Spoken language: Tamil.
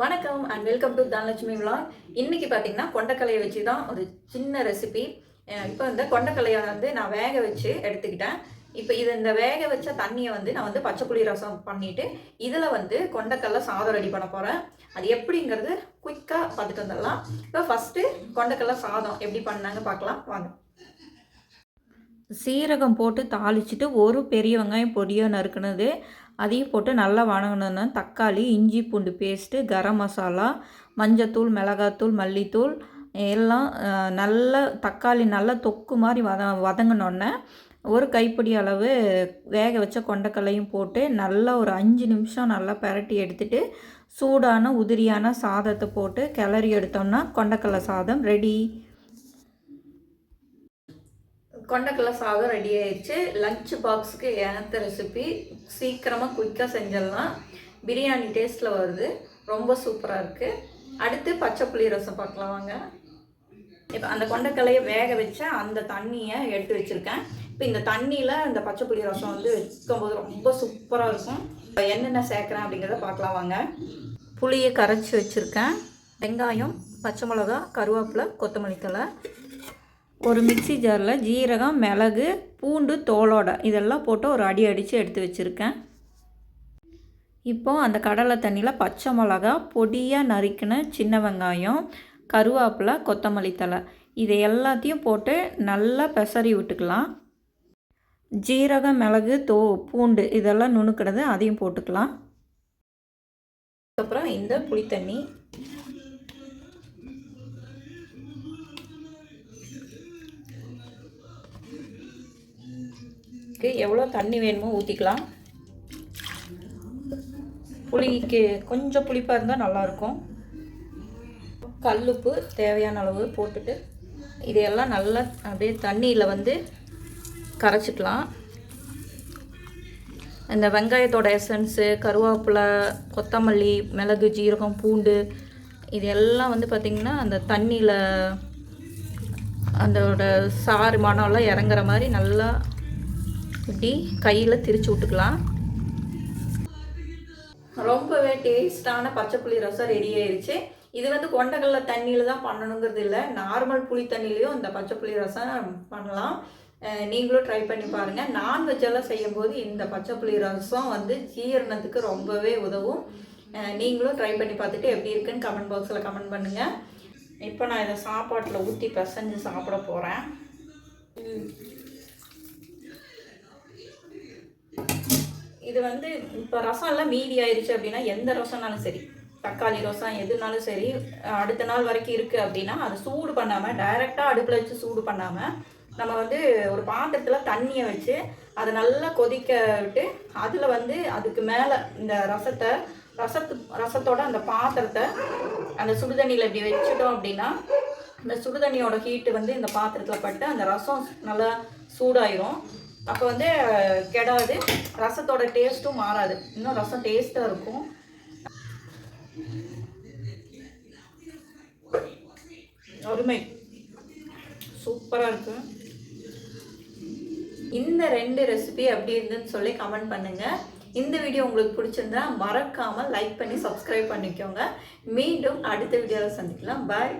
வணக்கம் and welcome to Dhanalakshmi vlog இன்னைக்கு பார்த்தீங்கன்னா கொண்டக்கலையை வச்சு தான் ஒரு சின்ன ரெசிபி இப்போ இந்த கொண்டக்கலையை வந்து நான் வேக வச்சு எடுத்துக்கிட்டேன். இப்போ இது இந்த வேக வச்ச தண்ணியை வந்து நான் வந்து பச்சை புளி ரசம் பண்ணிட்டு இதில் வந்து கொண்டக்கடலை சாதம் ரெடி பண்ண போகிறேன் அது எப்படிங்கிறது குயிக்காக பார்த்துட்டு வந்துடலாம். இப்போ ஃபஸ்ட்டு கொண்டக்கடலை சாதம் எப்படி பண்ணாங்க பார்க்கலாம். வாங்க. சீரகம் போட்டு தாளிச்சிட்டு ஒரு பெரிய வெங்காயம் பொடியாக நறுக்குனது அதையும் போட்டு நல்லா வணங்கணுன்னா தக்காளி இஞ்சி பூண்டு பேஸ்ட்டு கரம் மசாலா மஞ்சத்தூள் மிளகாத்தூள் மல்லித்தூள் எல்லாம் நல்லா தக்காளி நல்லா தொக்கு மாதிரி வத வதங்கினோன்னே ஒரு கைப்பிடி அளவு வேக வச்ச கொண்டக்கல்லையும் போட்டு நல்லா ஒரு அஞ்சு நிமிஷம் நல்லா பிரட்டி எடுத்துட்டு சூடான உதிரியான சாதத்தை போட்டு கிளறி எடுத்தோம்னா கொண்டக்கடலை சாதம் ரெடி. கொண்டக்கடலை சாதம் ரெடி ஆயிடுச்சு. லஞ்ச் பாக்ஸுக்கு ஏற்ற ரெசிபி சீக்கிரமாக குயிக்காக செஞ்சிடலாம். பிரியாணி டேஸ்ட்டில் வருது. ரொம்ப சூப்பராக இருக்குது அடுத்து பச்சை புளி ரசம் பார்க்கலாம் வாங்க. இப்போ அந்த கொண்டக்கடலையை வேக வச்ச அந்த தண்ணியை எடுத்து வச்சுருக்கேன். இப்போ இந்த தண்ணியில் இந்த பச்சை புளி ரசம் வந்து வைக்கும்போது ரொம்ப சூப்பராக இருக்கும். இப்போ என்னென்ன சேர்க்குறேன் அப்படிங்கிறத பார்க்கலாம் வாங்க. புளியை கரைச்சி வச்சுருக்கேன். வெங்காயம் பச்சை மிளகா கருவேப்பிலை கொத்தமல்லி தழை. ஒரு மிக்சி ஜாரில் ஜீரகம் மிளகு பூண்டு தோலோட இதெல்லாம் போட்டு ஒரு அடி அடித்து எடுத்து வச்சுருக்கேன். இப்போது அந்த கடலை தண்ணியில் பச்சை மிளகா பொடியாக நறுக்கின சின்ன வெங்காயம் கருவேப்பிலை கொத்தமல்லி தழை. இதை எல்லாத்தையும் போட்டு நல்லா பெசரி விட்டுக்கலாம். ஜீரகம் மிளகு தோ பூண்டு இதெல்லாம் நுணுக்கிறது அதையும் போட்டுக்கலாம். அதுக்கப்புறம் இந்த புளித்தண்ணி. புளிக்கு எவ்வளோ தண்ணி வேணுமோ ஊற்றிக்கலாம் புளிக்கு கொஞ்சம் புளிப்பாக இருந்தால் நல்லாயிருக்கும். கல்லுப்பு தேவையான அளவு போட்டுட்டு இதையெல்லாம் நல்லா அப்படியே தண்ணியில் வந்து கரைச்சிக்கலாம். இந்த வெங்காயத்தோட எசன்ஸு கருவேப்பிலை கொத்தமல்லி மிளகு ஜீரகம் பூண்டு இது எல்லாம் வந்து பார்த்திங்கன்னா அந்த தண்ணியில் அதோட சாறு மணம்லாம் இறங்குற மாதிரி நல்லா இப்படி கையில் திரிச்சு விட்டுக்கலாம். ரொம்பவே டேஸ்டான பச்சை புளி ரசம் ரெடி ஆயிடுச்சு இது வந்து கொண்டக்கடலை தண்ணியில் தான் பண்ணணுங்கிறது இல்லை. நார்மல் புளி தண்ணிலையும் இந்த பச்சை புளி ரசம் பண்ணலாம். நீங்களும் ட்ரை பண்ணி பாருங்கள் நான்வெஜ்ஜெல்லாம் செய்யும்போது இந்த பச்சை புளி ரசம் வந்து ஜீரணத்துக்கு ரொம்பவே உதவும். நீங்களும் ட்ரை பண்ணி பார்த்துட்டு எப்படி இருக்குன்னு கமெண்ட் பாக்ஸில் கமெண்ட் பண்ணுங்கள் இப்போ நான் இதை சாப்பாட்டில் ஊற்றி பிசைஞ்சு சாப்பிட போகிறேன் இது வந்து இப்போ ரசம் எல்லாம் மீதி ஆயிடுச்சு அப்படின்னா எந்த ரசம்னாலும் சரி தக்காளி ரசம் எதுனாலும் சரி அடுத்த நாள் வரைக்கும் இருக்குது அப்படின்னா அதை சூடு பண்ணாமல் டைரெக்டாக அடுப்பில் வச்சு சூடு பண்ணாமல் நம்ம வந்து ஒரு பாத்திரத்தில் தண்ணியை வச்சு அதை நல்லா கொதிக்க விட்டு அதில் வந்து அதுக்கு மேலே இந்த ரசத்தை ரசத்து ரசத்தோட அந்த பாத்திரத்தை அந்த சுடுதண்ணியில் இப்படி வச்சுட்டோம் அப்படின்னா அந்த சுடுதண்ணியோட ஹீட்டு வந்து இந்த பாத்திரத்தில் பட்டு அந்த ரசம் நல்லா சூடாயிரும். அப்போ வந்து கெடாது. ரசத்தோட டேஸ்ட்டும் மாறாது. இன்னும் ரசம் டேஸ்ட்டாக இருக்கும். அருமை. சூப்பராக இருக்கு. இந்த ரெண்டு ரெசிபி எப்படி இருந்துன்னு சொல்லி கமெண்ட் பண்ணுங்க. இந்த வீடியோ உங்களுக்கு பிடிச்சிருந்தா மறக்காமல் லைக் பண்ணி சப்ஸ்கிரைப் பண்ணிக்கோங்க. மீண்டும் அடுத்த வீடியோவில் சந்திக்கலாம். பாய்